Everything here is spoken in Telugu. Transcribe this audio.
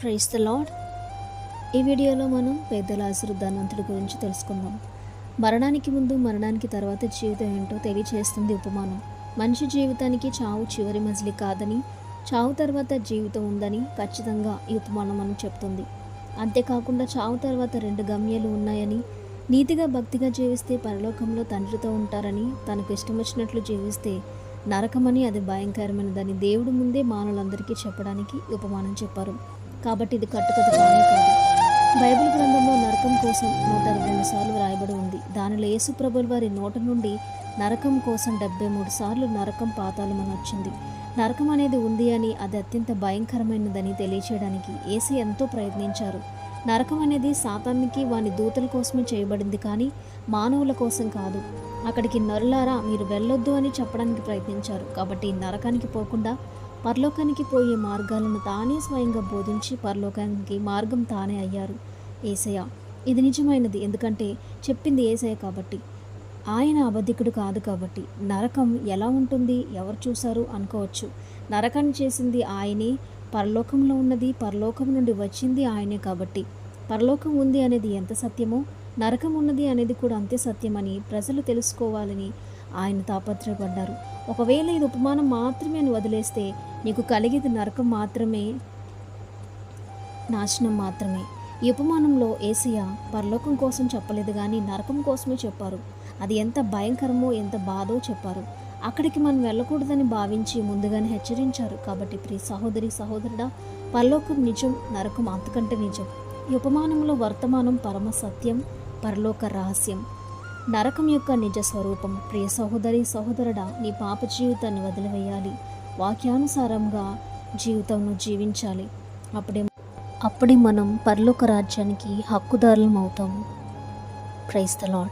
ప్రైస్ ద లాడ్ ఈ వీడియోలో మనం పెద్దల ధనవంతుడి గురించి తెలుసుకుందాం. మరణానికి ముందు మరణానికి తర్వాత జీవితం ఏంటో తెలియచేస్తుంది ఉపమానం. మనిషి జీవితానికి చావు చివరి మజిలి కాదని చావు తర్వాత జీవితం ఉందని ఖచ్చితంగా ఈ ఉపమానం మనం చెప్తుంది. అంతేకాకుండా చావు తర్వాత రెండు గమ్యాలు ఉన్నాయని నీతిగా భక్తిగా జీవిస్తే పరలోకంలో తండ్రితో ఉంటారని తనకు ఇష్టం వచ్చినట్లు జీవిస్తే నరకమని అది భయంకరమైనదని దేవుడు ముందే మానవులందరికీ చెప్పడానికి ఉపమానం చెప్పారు. కాబట్టి ఇది కట్టుకథ కానే కాదు. బైబిల్ గ్రంథంలో నరకం కోసం నూట ఇరవై రెండు సార్లు వ్రాయబడి ఉంది. దానిలో యేసుప్రభుల వారి నోట నుండి నరకం కోసం డెబ్బై మూడు సార్లు నరకం పాతాళం వచ్చింది. నరకం అనేది ఉంది అని అది అత్యంత భయంకరమైనదని తెలియచేయడానికి ఏసీ ఎంతో ప్రయత్నించారు. నరకం అనేది సాతానికి వాని దూతల కోసమే చేయబడింది కానీ మానవుల కోసం కాదు. అక్కడికి నరులారా మీరు వెళ్ళొద్దు అని చెప్పడానికి ప్రయత్నించారు. కాబట్టి నరకానికి పోకుండా పరలోకానికి పోయే మార్గాలను తానే స్వయంగా బోధించి పరలోకానికి మార్గం తానే అయ్యారు ఏసయ ఇది నిజమైనది ఎందుకంటే చెప్పింది ఏసయ కాబట్టి. ఆయన అబద్ధికుడు కాదు కాబట్టి. నరకం ఎలా ఉంటుంది ఎవరు చూశారు అనుకోవచ్చు. నరకాన్ని చేసింది ఆయనే పరలోకంలో ఉన్నది పరలోకం నుండి వచ్చింది ఆయనే కాబట్టి. పరలోకం ఉంది అనేది ఎంత సత్యమో నరకం ఉన్నది అనేది కూడా అంతే సత్యమని ప్రజలు తెలుసుకోవాలని ఆయన తాపత్రయపడ్డారు. ఒకవేళ ఇది ఉపమానం మాత్రమే అని వదిలేస్తే నీకు కలిగేది నరకం మాత్రమే నాశనం మాత్రమే. ఈ ఉపమానంలో ఏసయ్య పరలోకం కోసం చెప్పలేదు కానీ నరకం కోసమే చెప్పారు. అది ఎంత భయంకరమో ఎంత బాధో చెప్పారు. అక్కడికి మనం వెళ్ళకూడదని భావించి ముందుగానే హెచ్చరించారు. కాబట్టి ప్రియ సహోదరి సహోదరుడా పరలోకం నిజం నరకం అంతకంటే నిజం. ఈ ఉపమానంలో వర్తమానం పరమ సత్యం పరలోక రహస్యం. నరకం యొక్క నిజ స్వరూపం. ప్రియ సహోదరి సహోదరుడా నీ పాప జీవితాన్ని వదిలివేయాలి. వాక్యానుసారంగా జీవితంను జీవించాలి. అప్పుడే అప్పుడే మనం పరలోక రాజ్యానికి హక్కుదారులం అవుతాము క్రైస్తలాడ్